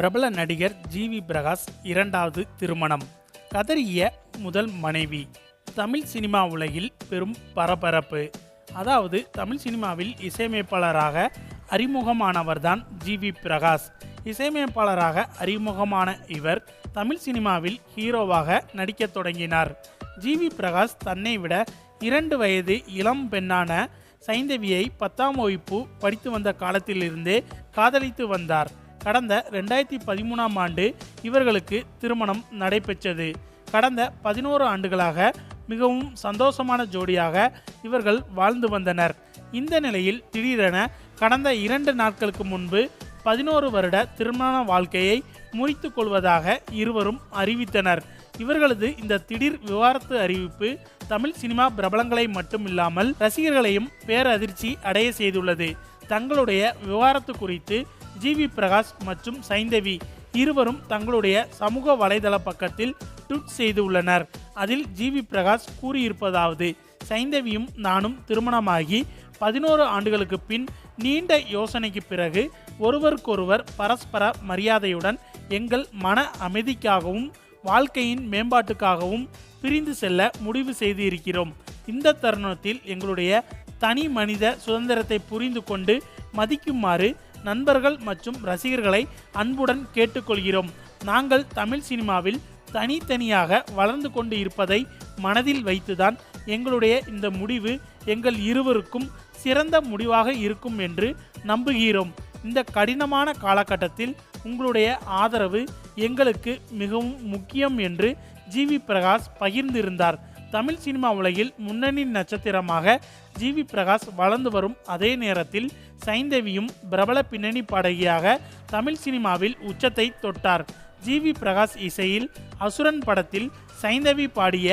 பிரபல நடிகர் G V Prakash இரண்டாவது திருமணம். கதறிய முதல் மனைவி. தமிழ் சினிமா உலகில் பெரும் பரபரப்பு. அதாவது தமிழ் சினிமாவில் இசையமைப்பாளராக அறிமுகமானவர்தான் ஜி வி பிரகாஷ். இசையமைப்பாளராக அறிமுகமான இவர் தமிழ் சினிமாவில் ஹீரோவாக நடிக்கத் தொடங்கினார். ஜி வி பிரகாஷ் தன்னை விட இரண்டு வயது இளம் பெண்ணான சைந்தவியை பத்தாம் வகுப்பு படித்து வந்த காலத்திலிருந்தே காதலித்து வந்தார். கடந்த ரெண்டாயிரத்தி பதிமூணாம் ஆண்டு இவர்களுக்கு திருமணம் நடைபெற்றது. கடந்த பதினோரு ஆண்டுகளாக மிகவும் சந்தோஷமான ஜோடியாக இவர்கள் வாழ்ந்து வந்தனர். இந்த நிலையில் திடீரென கடந்த இரண்டு நாட்களுக்கு முன்பு பதினோரு வருட திருமண வாழ்க்கையை முறித்து கொள்வதாக இருவரும் அறிவித்தனர். இவர்களது இந்த திடீர் விவகாரத்து அறிவிப்பு தமிழ் சினிமா பிரபலங்களை மட்டுமில்லாமல் ரசிகர்களையும் பேரதிர்ச்சி அடைய செய்துள்ளது. தங்களுடைய விவகாரத்து குறித்து ஜி வி பிரகாஷ் மற்றும் சைந்தவி இருவரும் தங்களுடைய சமூக வலைதள பக்கத்தில் ட்வீட் செய்துள்ளனர் அதில் ஜி வி பிரகாஷ் கூறியிருப்பதாவது சைந்தவியும் நானும் திருமணமாகி பதினோரு ஆண்டுகளுக்கு பின் நீண்ட யோசனைக்கு பிறகு ஒருவருக்கொருவர் பரஸ்பர மரியாதையுடன் எங்கள் மன அமைதிக்காகவும் வாழ்க்கையின் மேம்பாட்டுக்காகவும் பிரிந்து செல்ல முடிவு செய்து இருக்கிறோம் இந்த தருணத்தில் எங்களுடைய தனி மனித சுதந்திரத்தை புரிந்து கொண்டு மதிக்குமாறு நண்பர்கள் மற்றும் ரசிகர்களை அன்புடன் கேட்டுக்கொள்கிறோம். நாங்கள் தமிழ் சினிமாவில் தனித்தனியாக வளர்ந்து கொண்டு இருப்பதை மனதில் வைத்துதான் எங்களுடைய இந்த முடிவு எங்கள் இருவருக்கும் சிறந்த முடிவாக இருக்கும் என்று நம்புகிறோம். இந்த கடினமான காலகட்டத்தில் உங்களுடைய ஆதரவு எங்களுக்கு மிகவும் முக்கியம் என்று ஜிவி பிரகாஷ் பகிர்ந்திருந்தார். தமிழ் சினிமா உலகில் முன்னணி நட்சத்திரமாக ஜி வி பிரகாஷ் வளர்ந்து வரும் அதே நேரத்தில் சைந்தவியும் பிரபல பின்னணி பாடகியாக தமிழ் சினிமாவில் உச்சத்தை தொட்டார். ஜி வி பிரகாஷ் இசையில் அசுரன் படத்தில் சைந்தவி பாடிய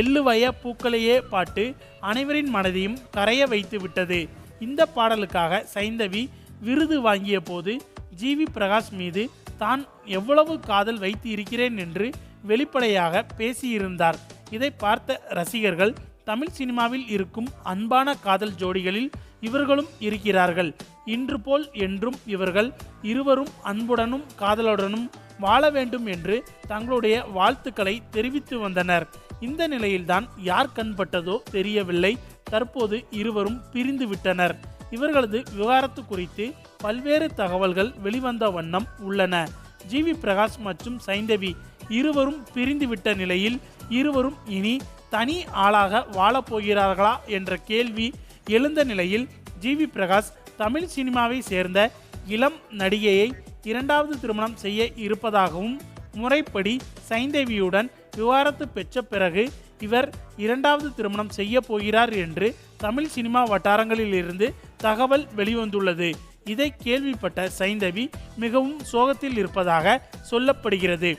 எள்ளுவய பூக்களையே பாட்டு அனைவரின் மனதையும் கரைய வைத்து விட்டது. இந்த பாடலுக்காக சைந்தவி விருது வாங்கிய போது ஜி வி பிரகாஷ் மீது தான் எவ்வளவு காதல் வைத்து இருக்கிறேன் என்று வெளிப்படையாக பேசியிருந்தார். இதை பார்த்த ரசிகர்கள் தமிழ் சினிமாவில் இருக்கும் அன்பான காதல் ஜோடிகளில் இவர்களும் இருக்கிறார்கள். இன்று போல் என்றும் இவர்கள் இருவரும் அன்புடனும் காதலுடனும் வாழ வேண்டும் என்று தங்களுடைய வாழ்த்துக்களை தெரிவித்து வந்தனர். இந்த நிலையில்தான் யார் கண்பட்டதோ தெரியவில்லை. தற்போது இருவரும் பிரிந்து விட்டனர். இவர்களது விவகாரத்து குறித்து பல்வேறு தகவல்கள் வெளிவந்த வண்ணம் உள்ளன. ஜி வி பிரகாஷ் மற்றும் சைந்தவி இருவரும் பிரிந்துவிட்ட நிலையில் இருவரும் இனி தனி ஆளாக வாழப்போகிறார்களா என்ற கேள்வி எழுந்த நிலையில் ஜிவி பிரகாஷ் தமிழ் சினிமாவை சேர்ந்த இளம் நடிகையை இரண்டாவது திருமணம் செய்ய இருப்பதாகவும் முறைப்படி சைந்தவியுடன் விவாரத்து பெற்ற பிறகு இவர் இரண்டாவது திருமணம் செய்ய போகிறார் என்று தமிழ் சினிமா வட்டாரங்களிலிருந்து தகவல் வெளிவந்துள்ளது. இதை கேள்விப்பட்ட சைந்தவி மிகவும் சோகத்தில் இருப்பதாக சொல்லப்படுகிறது.